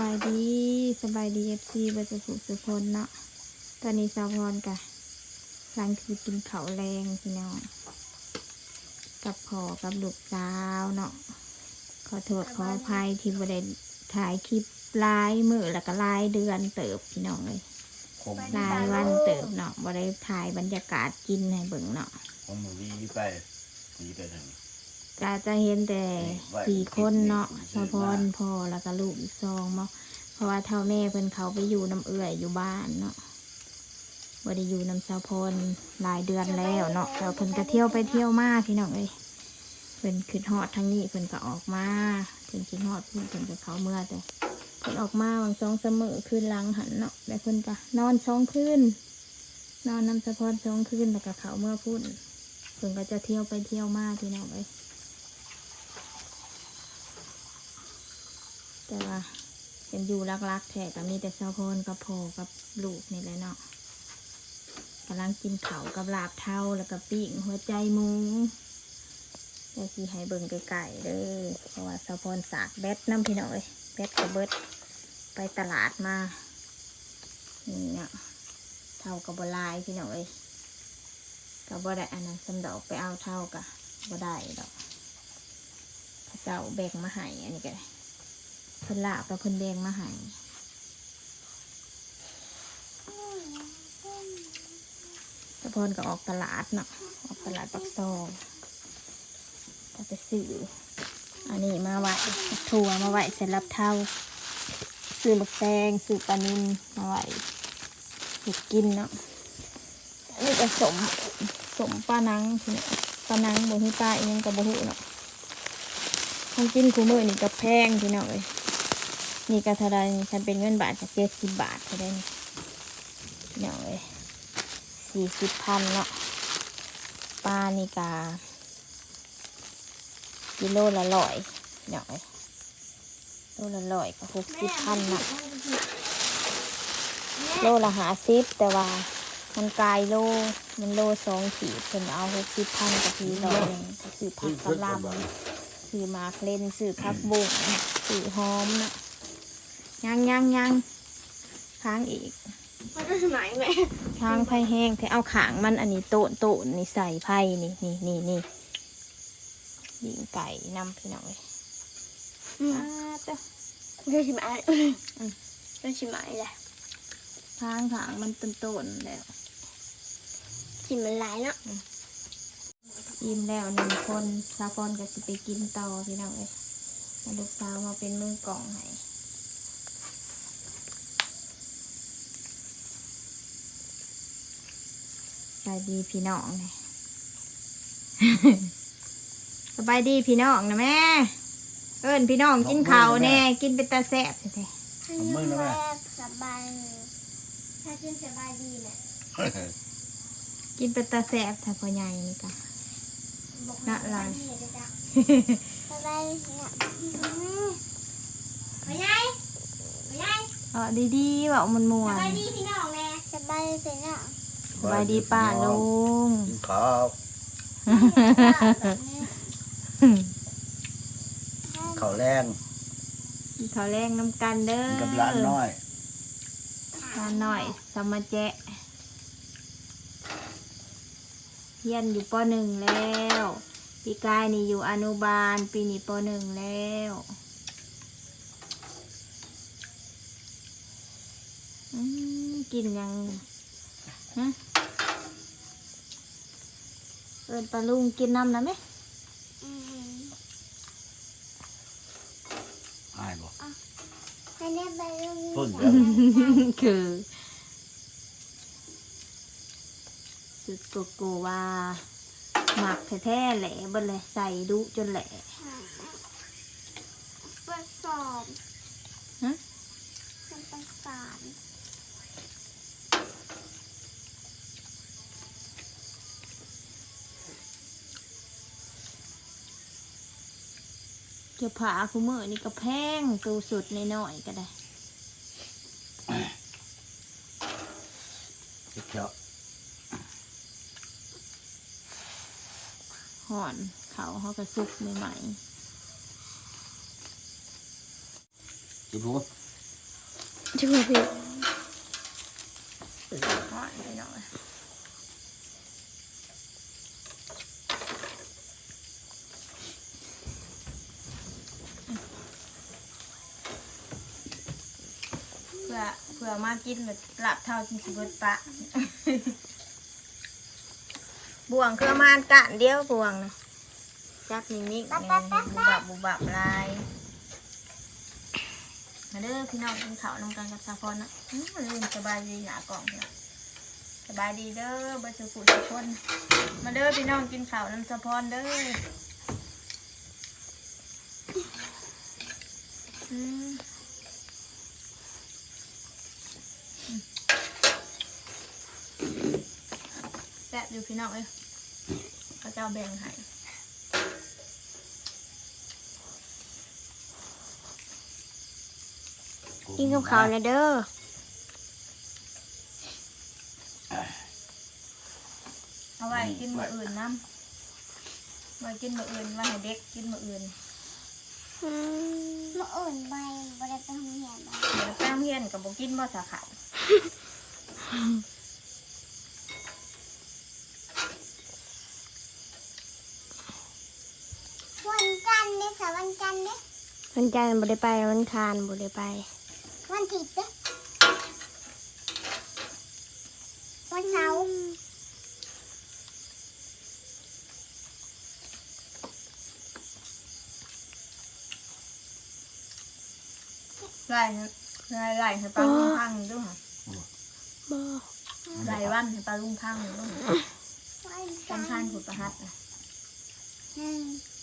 บายดีสบายดีเอฟซีเบอร์สุขสุพลเนาะตอนนี้สาวพรกะหลังคือกินข้าวแรงพี่น้องกับพ่อกับลูกสาวเนาะขอโทษขออภัยที่บ่ได้ถ่ายคลิปหลายมือแล้วก็หลายเดือนเติบพี่น้องเลยผมหลายวันเติบเนาะบ่ได้ถ่ายบรรยากาศกินให้เบิ่งเนาะผมวีไปวีไปทาง ก็จะเห็นแต่สี่คนเนาะสาวพรพ่อแล้วก็ลูกอีกสองเนาะเพราะว่าเท่าแม่เพิ่นเขาไปอยู่น้ำเอื่อยอยู่บ้านเนาะบ่ได้อยู่น้ำสาวพรหลายเดือนแล้วเนาะแล้วเพิ่นก็เที่ยวไปเที่ยวมาพี่น้องเอ้ยเพิ่นขึ้นฮอดทางนี้เพิ่นก็ออกมาเพิ่นขึ้นฮอดเพิ่นเพิ่นก็เขาเมื่อแต่เพิ่นออกมาวันสองเสมอคืนหลังหันเนาะแล้วเพิ่นก็นอนสองคืนนอนน้ำสาวพรสองคืนแล้วก็เขาเมื่อพุ่นเพิ่นก็จะเที่ยวไปเที่ยวมาพี่น้องเอ้ย แต่ว่าเป็นอยู่รักๆแท้ก็มีแต่สาวพรกับพ่อกับลูกนี่แหละเนาะกำลังกินเขากับลาบเท่าแล้วก็ปิ้งหัวใจมูแต่สีให้เบิ่งไก่ๆเด้อเพราะว่าสาวพรสากแบตน้ำพี่น้องเอ้ยแบตกับเบิดไปตลาดมานี่เนาะเท่ากับบลายพี่น้องเอ้ยกับบได้อันนั้นสำดอกไปเอาเท่ากับบได้ดอกพระเจ้าแบ่งมาให้อันนี้ก็ได้ พิ่นลาบกับเพิ่นแดงมาให้ตะพรก็ออกตลาดเนาะออกตลาดปักซองก็ไปซื้ออันนี้มาไหวถั่วมาไหวเสร็จรับเท่าซื้อหมึกแตงซื้อปลานินมาไหวเห็ดกินเนาะอันนี้ก็สมสมปลานังพี่เนี่ยปลานังบ่ฮู้ปลาอีหยังกับบ่ฮู้เนาะของกินคู่มือนี่ก็แพงพี่น้องเอ้ย นี่ก็เท่าไรนี่ฉันเป็นเงินบาทจะเจ็ดสิบบาทเท่าไรนี่เนาะเลยสี่สิบพันเนาะปลานี่กากิโลละร้อยเนาะเลยโลละร้อยก็หกสิบพันเนาะโลละหาสิบแต่ว่ามันกลายโลมันโลสองขีดเพิ่นเอาหกสิบพันกับทีร้อยหนึ่งก็ซื้อผักกะหล่ำซื้อหมากเล่นซื้อผักบุ้งซื้อหอมเนาะ ยังยังยังค้างอีกมันจะไหนแม่ค้างไผ่แห้งแต่เอาขางมันอันนี้โตนโตนนี่ใส่ไผ่นี่นี่นี่นี่ยิงไก่นำพี่น้องเลยอ่าเต้อเรื่องชิมไอ้เรื่องชิมไอ้แหละค้างขางมันต้นโตนแล้วชิมมันหลายเนาะอิ่มแล้วหนึ่งคนซาฟอนก็สิไปกินต่อพี่น้องเลยแล้วลูกสาวมาเป็นมือกล่องให้ สบายดีพี่น้องเนี่ยสบายดีพี่น้องนะแม่ เอิญพี่น้องกินข้าวแน่กินเป็นตาแซ่บแท้ให้มึงแรกสบายถ้าขึ้นสบายดีเนี่ยๆกินเป็นตาแซ่บถ้าพอใหญ่นี่กะบอกน่ะลายสบายเนี่ยไปไงไปไงเออดีๆว่ามันมวสนบายดีพี่น้องแม่สบายเสร็จแล้ว สบายดีป้าลุงกินข้าวข้าวแรงเขาแรงน้ำกันเด้อกินกับร้านน้อยร้านน้อยสมมาแจะเฮียนอยู่ปหนึ่งแล้วปีกายนี่อยู่อนุบาล ปีนี้ปหนึ่งแล้วอืมกินยังฮะ เอินปลาลุงกินน้ำนะไหมอายบ่ให้ได้ไปโรงเรียนพุ่นแล้วคือสุดโกโกว่าหมักแท้ๆแหละเบนเลยใส่ดุจนแหละประสอบฮะมันประสาน เจะผ่าคุมือนี่ก็แพงตูสุดในน้อยๆก็ได้เจ้าห่อนเขาเขาก็สุกใหม่จิบรู้ๆชิมพี่ฮอดพี่น้องเลย พื่อเพื่อมากินแบบหลับเท่ากินสิเบิดปะ บ่วงคือมานกะเดียวบ่วงนะจับนิ่งๆนี่บุบับบุบับลายมาเด้อพี่น้องกินข้าวนำกันกับสาพรนะอื้อลืมสบายดีหนากล่องเนี่ยสบายดีเด้อเบดสุขุทุกคน มาเด้อพี่น้องกินข้าวนำสาพรเด้ออืมแซ่บอยู่ พี่น้องเอ้ยพระเจ้าแบ่งให้กินกับข้าวนะเด้อเอาไว้กินมื้ออื่นน้ำไว้กินมื้ออื่นไว้ให้เด็กกินมื้ออื่นอืมเมื่ออื่นไปบริไปโรงเรียนบ่เดี๋ยวแป้งเฮียนกับบ่กินบ่สาขา จันทร์เนี่ยสวันจันทร์เนี่ยวันจันทร์บ่ได้ไปวันคานบ่ได้ไป วันอาทิตย์เนี่ยวันเสาร์ไล่ให้ไล่ไล่ให้ปลาลุงพังด้วยค่ะบ่ไล่วันให้ปลาลุงพังด้วยค่ะวันจัจันนททานร์ขุดประหัดนะหนึ่งอืม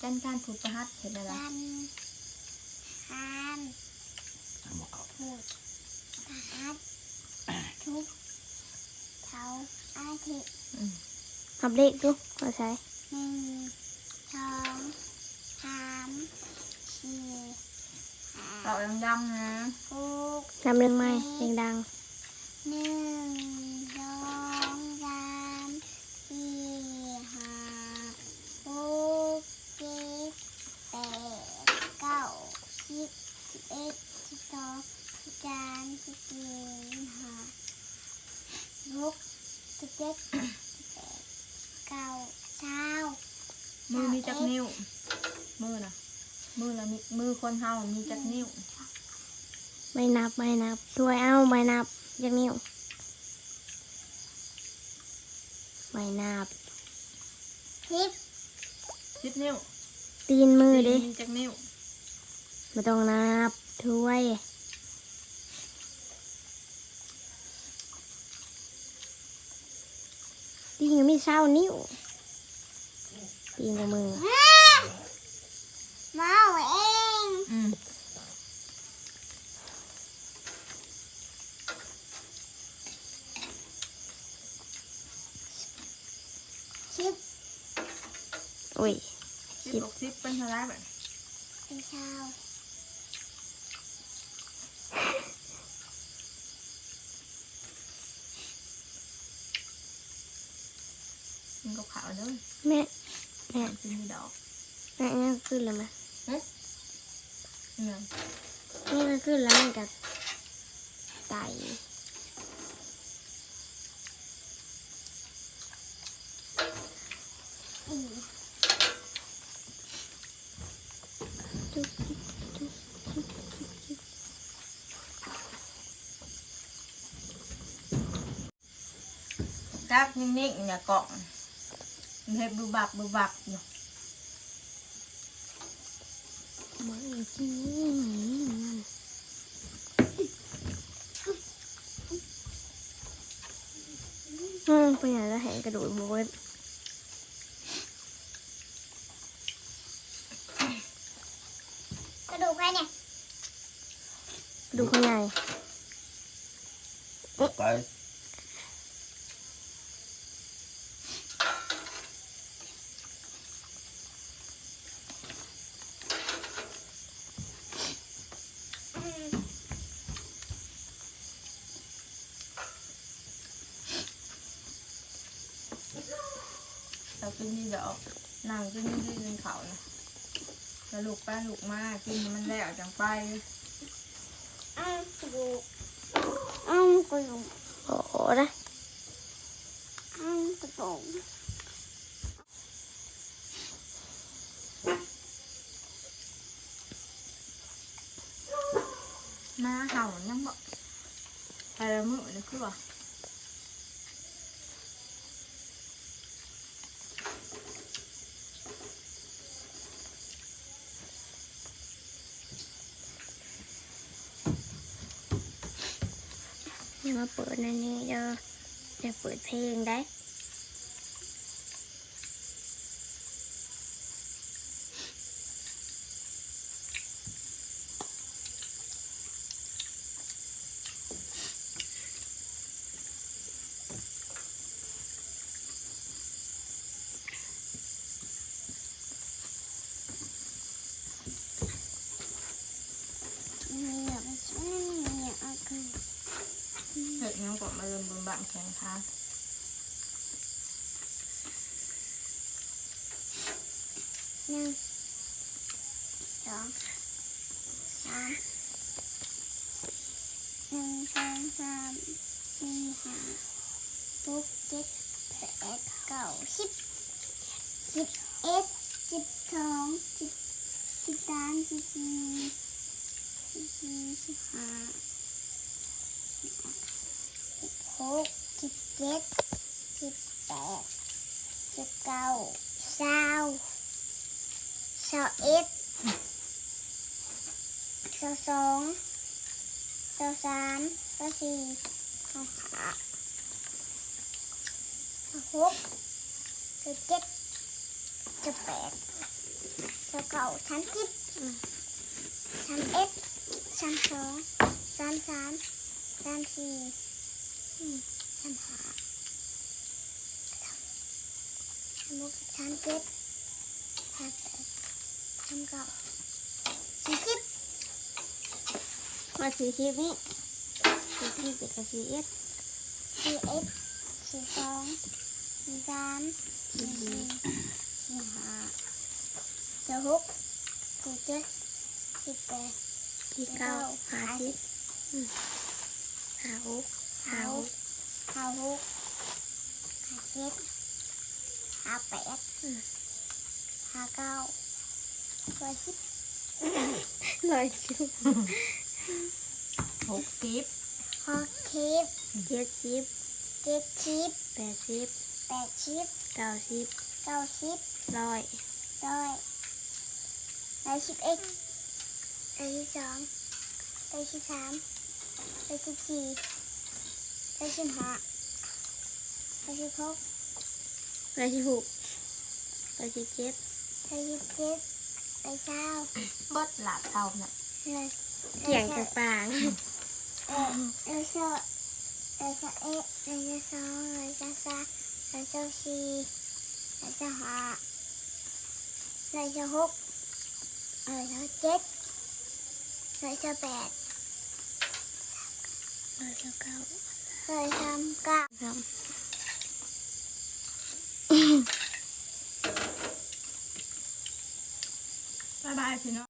จันทานขุดประหัดเห็นอะไรจันทร์คานหมกเขาพุธพฤหัสทุกร์เสาร์อาทิตย์อัปเดตดูว่าใช่หนึ่งสองสามสี่ห้าเราดังๆนะหกนำเรื่องใหม่เพลงดังหนึ่งสองสามสี่ห้าหกเจ็ดแปดเก้าสิบสิบเอ็ดสิบสองสิบสามสิบสี่สิบห้าหกสิบ เจ็ดสิบแปดเก้าเช้ามือมีจักนิ้ว มือนะมือละมีมือคนเฮามีจักนิ้ว ไม่นับไม่นับช่วยเอาไม่นับอย่างนิ้วไม่นับสิบสิบนิ้ว ตีนมือดิมีจักนิ้วไม่ต้องนับถ้วย ตีนก็มีเศร้านิ้วตีนกับมือมาเอาเองอืมสิบอุ้ยสิบหกสิบเป็นเท่าไหรแบบเป็นเช้า กินกับข้าวเด้อแม่แม่กินมีดอกแม่นี่ขึ้นแล้วไหมเนี่ยนี่ก็ขึ้นแล้วมันกับไตอืมจุ๊บจิ๊บจุ๊บจิ๊บจิ๊บจิ๊บกักนิ่งๆอย่าเกาะ มันเฮ็ดบุบักบุบักอยู่มาอีกทีมันอืมไปไหนแล้วเห็นกระดูกโบยกระดูกใครเนี่ยกระดูกข้างในไป กินมีดอกนั่งกินนี่กินเขานะแล้วลูกป้าลูกมากินให้มันแล้วจังไปอ้าวกูอ้าวกูอยู่โอ้โหนะอ้าวกูอยู่มาเห่ายังบอกไปละมือนี่คือว่า มาเปิดในนี้เด้อจะเปิดเพลงได้ มีอย่างนี้มีอย่างอื่น เห็ดยังกดมาเริ่มบนบางแข่งขัน หนึ่งสองสามหนึ่งสองสามสี่ห้าหกเจ็ดแปดเก้าสิบสิบเอ็ดสิบสองสิบสิบสามสิบสี่สิบสี่สิบห้าหกสิบเจ็ดสิบแปดสิบเก้าเศร้า สาวเอ็ดสาวสองสาวสามสาวสี่สาวห้าสาวหกสาวเจ็ดสาวแปดสาวเก้าสามสิบสามเอ็ดสามสองสามสามสามสี่อืมสามห้าสามหกสามเจ็ด ทำกับสี่สิบมาสีคลิปนี้สีคลิปเด็กกับสีเอสสี่เอ็ดสี่สองสี่สามสี่สี่สี่ห้าสี่หกสี่เจ็ดสี่แปดสีเก้าหาสิบอืมหาหกหาห้าหกห้าหกห้าเจ็ดห้าแปดห้าเก้า ร้อยสิบร้อยสิบหกสิบหกสิบเจ็ดสิบเจ็ดสิบแปดสิบแปดสิบเก้าสิบเก้าสิบร้อยร้อยร้อยสิบเอ็ดร้อยสิบสองร้อยสิบสามร้อยสิบสี่ร้อยสิบห้าร้อยสิบหกร้อยสิบหกร้อยสิบเจ็ดร้อยสิบเจ็ด ร้อยเก้าเบิดหลาบเท่าน่ะร้อยเกี่ยงกับปางเอ่อร้อยสิบร้อยสิบเอ็ดร้อยสิบสองร้อยสิบสามร้อยสิบสี่ร้อยสิบห้าร้อยสิบหกร้อยสิบเจ็ดร้อยสิบแปดร้อยสิบเก้าร้อยสามเก้า ครับ บ๊ายบายพี่น้อง